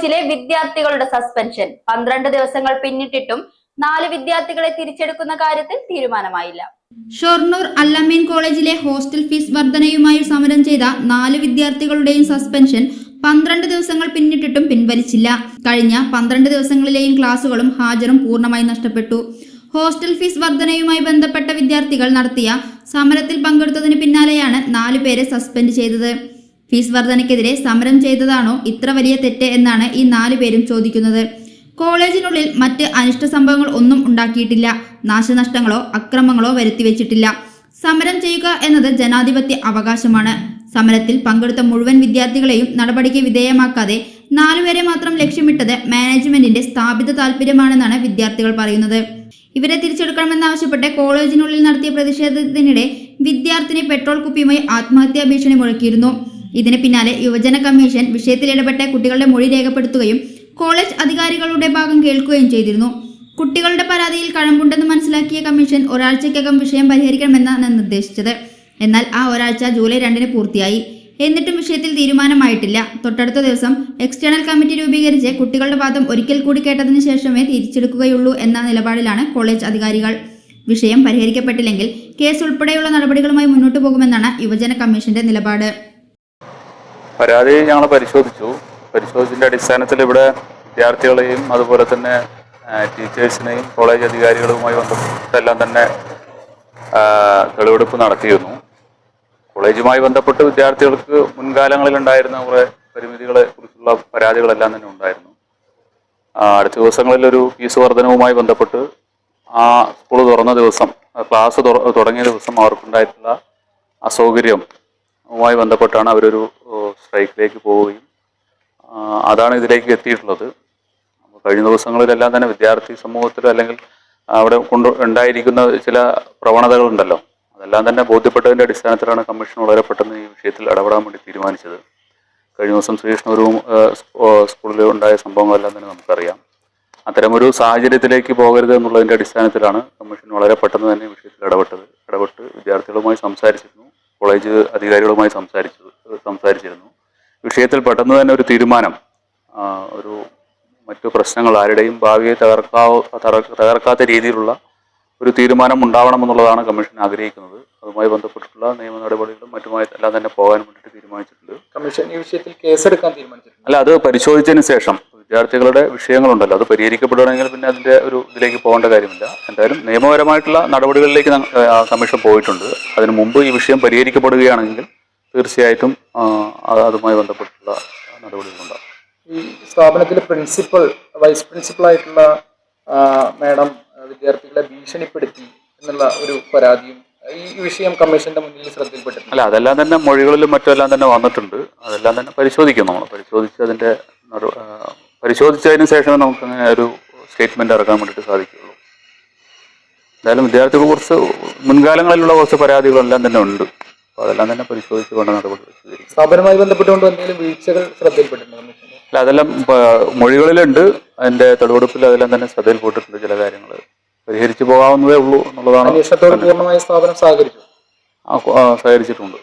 കോളേജിലെ വിദ്യാർത്ഥികളുടെ സസ്പെൻഷൻ പന്ത്രണ്ട് ദിവസങ്ങൾ പിന്നിട്ടിട്ടും നാല് വിദ്യാർത്ഥികളെ തിരിച്ചെടുക്കുന്ന കാര്യത്തിൽ തീരുമാനമായില്ല. ഷൊർണൂർ അല്ലമീൻ കോളേജിലെ ഹോസ്റ്റൽ ഫീസ് വർധനയുമായി സമരം ചെയ്ത നാല് വിദ്യാർത്ഥികളുടെയും സസ്പെൻഷൻ പന്ത്രണ്ട് ദിവസങ്ങൾ പിന്നിട്ടിട്ടും പിൻവലിച്ചില്ല. കഴിഞ്ഞ പന്ത്രണ്ട് ദിവസങ്ങളിലെയും ക്ലാസുകളും ഹാജറും പൂർണമായി നഷ്ടപ്പെട്ടു. ഹോസ്റ്റൽ ഫീസ് വർധനയുമായി ബന്ധപ്പെട്ട വിദ്യാർത്ഥികൾ നടത്തിയ സമരത്തിൽ പങ്കെടുത്തതിന് പിന്നാലെയാണ് നാലു പേരെ സസ്പെൻഡ് ചെയ്തത്. ഫീസ് വർധനയ്ക്കെതിരെ സമരം ചെയ്തതാണോ ഇത്ര വലിയ തെറ്റ് എന്നാണ് ഈ നാലു പേരും ചോദിക്കുന്നത്. കോളേജിനുള്ളിൽ മറ്റ് അനിഷ്ട സംഭവങ്ങൾ ഒന്നും ഉണ്ടാക്കിയിട്ടില്ല. നാശനഷ്ടങ്ങളോ അക്രമങ്ങളോ വരുത്തിവെച്ചിട്ടില്ല. സമരം ചെയ്യുക എന്നത് ജനാധിപത്യ അവകാശമാണ്. സമരത്തിൽ പങ്കെടുത്ത മുഴുവൻ വിദ്യാർത്ഥികളെയും നടപടിക്ക് വിധേയമാക്കാതെ നാലുപേരെ മാത്രം ലക്ഷ്യമിട്ടത് മാനേജ്മെന്റിന്റെ സ്ഥാപിത താല്പര്യമാണെന്നാണ് വിദ്യാർത്ഥികൾ പറയുന്നത്. ഇവരെ തിരിച്ചെടുക്കണമെന്നാവശ്യപ്പെട്ട് കോളേജിനുള്ളിൽ നടത്തിയ പ്രതിഷേധത്തിനിടെ വിദ്യാർത്ഥിനി പെട്രോൾ കുപ്പിയുമായി ആത്മഹത്യാ ഭീഷണി മുഴക്കിയിരുന്നു. ഇതിന് പിന്നാലെ യുവജന കമ്മീഷൻ വിഷയത്തിൽ ഇടപെട്ട കുട്ടികളുടെ മൊഴി രേഖപ്പെടുത്തുകയും കോളേജ് അധികാരികളുടെ ഭാഗം കേൾക്കുകയും ചെയ്തിരുന്നു. കുട്ടികളുടെ പരാതിയിൽ കഴമ്പുണ്ടെന്ന് മനസ്സിലാക്കിയ കമ്മീഷൻ ഒരാഴ്ചയ്ക്കകം വിഷയം പരിഹരിക്കണമെന്നാണ് നിർദ്ദേശിച്ചത്. എന്നാൽ ആ ഒരാഴ്ച ജൂലൈ രണ്ടിന് പൂർത്തിയായി. എന്നിട്ടും വിഷയത്തിൽ തീരുമാനമായിട്ടില്ല. തൊട്ടടുത്ത ദിവസം എക്സ്റ്റേണൽ കമ്മിറ്റി രൂപീകരിച്ച് കുട്ടികളുടെ വാദം ഒരിക്കൽ കൂടി കേട്ടതിന് ശേഷമേ തിരിച്ചെടുക്കുകയുള്ളൂ എന്ന നിലപാടിലാണ് കോളേജ് അധികാരികൾ. വിഷയം പരിഹരിക്കപ്പെട്ടില്ലെങ്കിൽ കേസ് ഉൾപ്പെടെയുള്ള നടപടികളുമായി മുന്നോട്ടു പോകുമെന്നാണ് യുവജന കമ്മീഷന്റെ നിലപാട്. പരാതി ഞങ്ങൾ പരിശോധിച്ചു. പരിശോധിച്ചതിന്റെ അടിസ്ഥാനത്തിൽ ഇവിടെ വിദ്യാർത്ഥികളെയും അതുപോലെ തന്നെ ടീച്ചേഴ്സിനെയും കോളേജ് അധികാരികളുമായി ബന്ധപ്പെട്ടെല്ലാം തന്നെ തെളിവെടുപ്പ് നടത്തിയിരുന്നു. കോളേജുമായി ബന്ധപ്പെട്ട് വിദ്യാർത്ഥികൾക്ക് മുൻകാലങ്ങളിൽ ഉണ്ടായിരുന്ന കുറേ പരിമിതികളെ കുറിച്ചുള്ള പരാതികളെല്ലാം തന്നെ ഉണ്ടായിരുന്നു. അടുത്ത ദിവസങ്ങളിൽ ഒരു ഫീസ് വർധനവുമായി ബന്ധപ്പെട്ട് ആ സ്കൂൾ തുറന്ന ദിവസം ക്ലാസ് തുടങ്ങിയ ദിവസം അവർക്കുണ്ടായിട്ടുള്ള അസൗകര്യവുമായി ബന്ധപ്പെട്ടാണ് അവരൊരു സ്ട്രൈക്കിലേക്ക് പോവുകയും അതാണ് ഇതിലേക്ക് എത്തിയിട്ടുള്ളത്. അപ്പോൾ കഴിഞ്ഞ ദിവസങ്ങളിലെല്ലാം തന്നെ വിദ്യാർത്ഥി സമൂഹത്തിൽ അല്ലെങ്കിൽ അവിടെ കൊണ്ട് ഉണ്ടായിരിക്കുന്ന ചില പ്രവണതകളുണ്ടല്ലോ. അതെല്ലാം തന്നെ ബോധ്യപ്പെട്ടതിന്റെ അടിസ്ഥാനത്തിലാണ് കമ്മീഷൻ വളരെ പെട്ടെന്ന് ഈ വിഷയത്തിൽ ഇടപെടാൻ വേണ്ടി തീരുമാനിച്ചത്. കഴിഞ്ഞ ദിവസം ശ്രീകൃഷ്ണപുരവും സ്കൂളിൽ ഉണ്ടായ സംഭവങ്ങളെല്ലാം തന്നെ നമുക്കറിയാം. അത്തരമൊരു സാഹചര്യത്തിലേക്ക് പോകരുത് എന്നുള്ളതിന്റെ അടിസ്ഥാനത്തിലാണ് കമ്മീഷൻ വളരെ പെട്ടെന്ന് തന്നെ ഈ വിഷയത്തിൽ ഇടപെട്ടത്. ഇടപെട്ട് വിദ്യാർത്ഥികളുമായി സംസാരിച്ചിരുന്നു കോളേജ് അധികാരികളുമായി സംസാരിച്ചു സംസാരിച്ചിരുന്നു. വിഷയത്തിൽ പെട്ടെന്ന് തന്നെ ഒരു തീരുമാനം. ഒരു മറ്റു പ്രശ്നങ്ങൾ ആരുടെയും ഭാവിയെ തകർക്കാവോ തകർ- തകർക്കാത്ത രീതിയിലുള്ള ഒരു തീരുമാനം ഉണ്ടാവണമെന്നുള്ളതാണ് കമ്മീഷൻ ആഗ്രഹിക്കുന്നത്. അതുമായി ബന്ധപ്പെട്ടിട്ടുള്ള നിയമ നടപടികളും മറ്റുമായി എല്ലാം തന്നെ പോകാൻ വേണ്ടിയിട്ട് തീരുമാനിച്ചിട്ടുണ്ട്. കമ്മീഷൻ ഈ വിഷയത്തിൽ കേസെടുക്കാൻ തീരുമാനിച്ചിട്ടുണ്ട്. അല്ല അത് പരിശോധിച്ചതിന് ശേഷം വിദ്യാർത്ഥികളുടെ വിഷയങ്ങളുണ്ടല്ലോ. അത് പരിഹരിക്കപ്പെടുകയാണെങ്കിൽ പിന്നെ അതിന്റെ ഒരു ഇതിലേക്ക് പോകേണ്ട കാര്യമില്ല. എന്തായാലും നിയമപരമായിട്ടുള്ള നടപടികളിലേക്ക് കമ്മീഷൻ പോയിട്ടുണ്ട്. അതിനു മുമ്പ് ഈ വിഷയം പരിഹരിക്കപ്പെടുകയാണെങ്കിൽ തീർച്ചയായിട്ടും അതുമായി ബന്ധപ്പെട്ടുള്ള നടപടികളുണ്ടാകും ഈ സ്ഥാപനത്തിലെ പ്രിൻസിപ്പൽ വൈസ് പ്രിൻസിപ്പൽ ആയിട്ടുള്ള മാഡം വിദ്യാർത്ഥികളെ ഭീഷണിപ്പെടുത്തി എന്നുള്ള ഒരു പരാതിയും ഈ വിഷയം കമ്മീഷന്റെ മുന്നിൽ ശ്രദ്ധയിൽപ്പെട്ടിട്ടുണ്ട്. അല്ല അതെല്ലാം തന്നെ മൊഴികളിലും മറ്റെല്ലാം തന്നെ വന്നിട്ടുണ്ട്. അതെല്ലാം തന്നെ പരിശോധിക്കും നമ്മൾ. പരിശോധിച്ച് അതിന്റെ പരിശോധിച്ചതിന് ശേഷമേ നമുക്ക് അങ്ങനെ ഒരു സ്റ്റേറ്റ്മെന്റ് ഇറക്കാൻ വേണ്ടിയിട്ട് സാധിക്കുകയുള്ളൂ. എന്തായാലും വിദ്യാർത്ഥികൾ കുറച്ച് മുൻകാലങ്ങളിലുള്ള കുറച്ച് പരാതികളെല്ലാം തന്നെ ഉണ്ട്. അപ്പോൾ അതെല്ലാം തന്നെ പരിശോധിച്ച് വേണ്ട നടപടി സ്വീകരിക്കും. സ്ഥാപനവുമായി ബന്ധപ്പെട്ടുകൊണ്ട് എന്തെങ്കിലും വീഴ്ചകൾ ശ്രദ്ധയിൽപ്പെട്ടിട്ടുണ്ട് അല്ല അതെല്ലാം മൊഴികളിലുണ്ട്. അതിന്റെ തെളിവെടുപ്പിൽ അതെല്ലാം തന്നെ ശ്രദ്ധയിൽപ്പെട്ടിട്ടുണ്ട് ചില കാര്യങ്ങൾ പരിഹരിച്ചു പോകാവുന്നതേ ഉള്ളൂ എന്നുള്ളതാണ് അന്വേഷണത്തോട് പൂർണമായി സ്ഥാപനം സഹകരിച്ചു? സഹകരിച്ചിട്ടുണ്ട്.